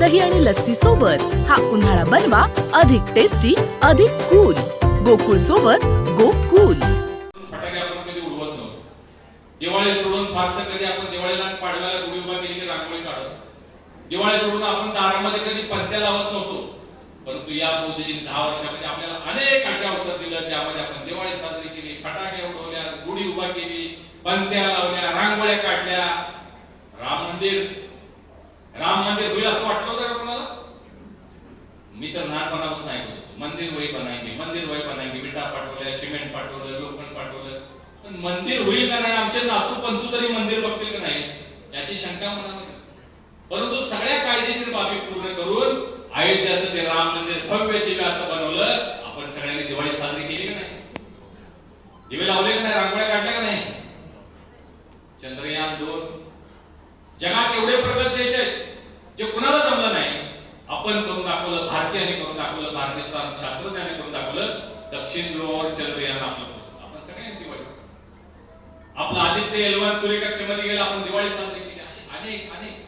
दही आणि लस्सी सोबत हा उन्हाळा बनवा अधिक टेस्टी अधिक कूल गोकुळ सोबत गोकुल. फटाके आपण कधी उडवत नव्हतो. दिवाळी सोडून फारसं कधी आपण दिवाळीला आणि पाडव्याला गुढी उभा केली की रांगोळी काढत दिवाळी सोडून आपण दारामध्ये कधी पत्त्या लावत नव्हतो. परंतु या मोदीजींनी दहा वर्षामध्ये आपल्याला अनेक अशा अवसर दिलं ज्यामध्ये आपण दिवाळी साजरी केली फटाके उडवल्या गुढी उभा केली पंत्या लावल्या रांगोळ्या काढल्या. राम मंदिर राम मंदिर होईल असं वाटलं होतं का कोणाला मी तर लहानपणापासून ऐकत होतो. मंदिर वही बनाएंगे मंदिर वही बनाएंगे विटा पाठवल्या सिमेंट पाठवलं लोखंड पाठवलं. पण मंदिर होईल का नाही? आमचे नातू पंतू तरी मंदिर बघतील का नाही? याची शंका मनामध्ये परंतु सगळ्या कायदेशीर बाबी पूर्ण करून अयोध्याचं ते राम मंदिर भव्य दिव्य असं बनवलं आपण सगळ्यांनी दिवाळी साजरी केली का नाही? दिवे लावले का नाही? रांगोळ्या काढल्या का नाही? चंद्रयान दोन. जगात एवढे प्रगत देश आहेत जे कुणाला जमलं नाही. आपण करून दाखवलं भारतीयाने करून दाखवलं भारतीय शास्त्रज्ञाने करून दाखवलं दक्षिण ध्रुवावर चंद्रयान आपलं आपण सगळ्यांनी दिवाळी आपला आदित्य एलवान सूर्यकक्षेमध्ये गेला आपण दिवाळी साजरी केली. असे अनेक अनेक.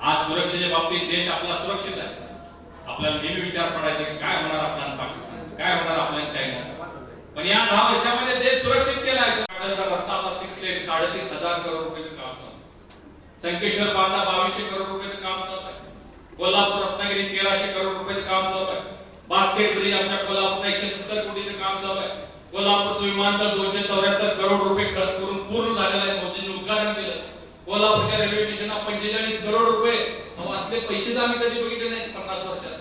आज सुरक्षेच्या बाबतीत देश आपला सुरक्षित आहे. आपल्याला नेहमी विचार पडायचा की काय होणार आपला पाकिस्तानचं काय होणार आपल्या चायनाचं? पण या दहा वर्षामध्ये देश सुरक्षित केला आहे. रस्ता आता सिक्स लेन साडेतीन हजार करोड रुपयाचं काम चालू संकेश्वर बांधा बावीसशे करोड रुपयाचं कोल्हापूर रत्नागिरी तेराशे करोड रुपयाचं काम चालू आहे. बास्केट ब्रिज आमच्या कोल्हापूरचा एकशे सत्तर कोटीचं काम चालू आहे. कोल्हापूरचं विमानतळ दोनशे चौऱ्याहत्तर करोड रुपये खर्च करून पूर्ण झालेलं आहे. मोदींनी उद्घाटन केलं. कोल्हापूरच्या रेल्वे स्टेशनला पंचेचाळीस करोड रुपये. असले पैसेच आम्ही कधी बघितले नाहीत पन्नास वर्षात.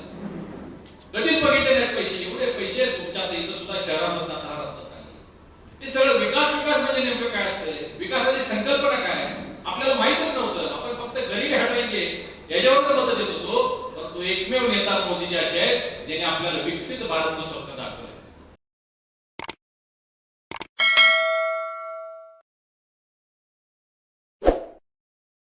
कधीच बघितले नाहीत पैसे. एवढे पैसे आहेत तुमच्या इथं सुद्धा शहरामधला हा रस्ता चालला हे सगळं विकास विकास म्हणजे नेमकं काय असतं विकासाची संकल्पना काय आहे? आपल्याला माहितच नव्हतं आपण फक्त गरीब हटायचे याच्यावर मत देत होतो. पण तो एकमेव नेता मोदीजी असे आहेत ज्याने आपल्याला विकसित भारतचं स्वप्न दाखवलं.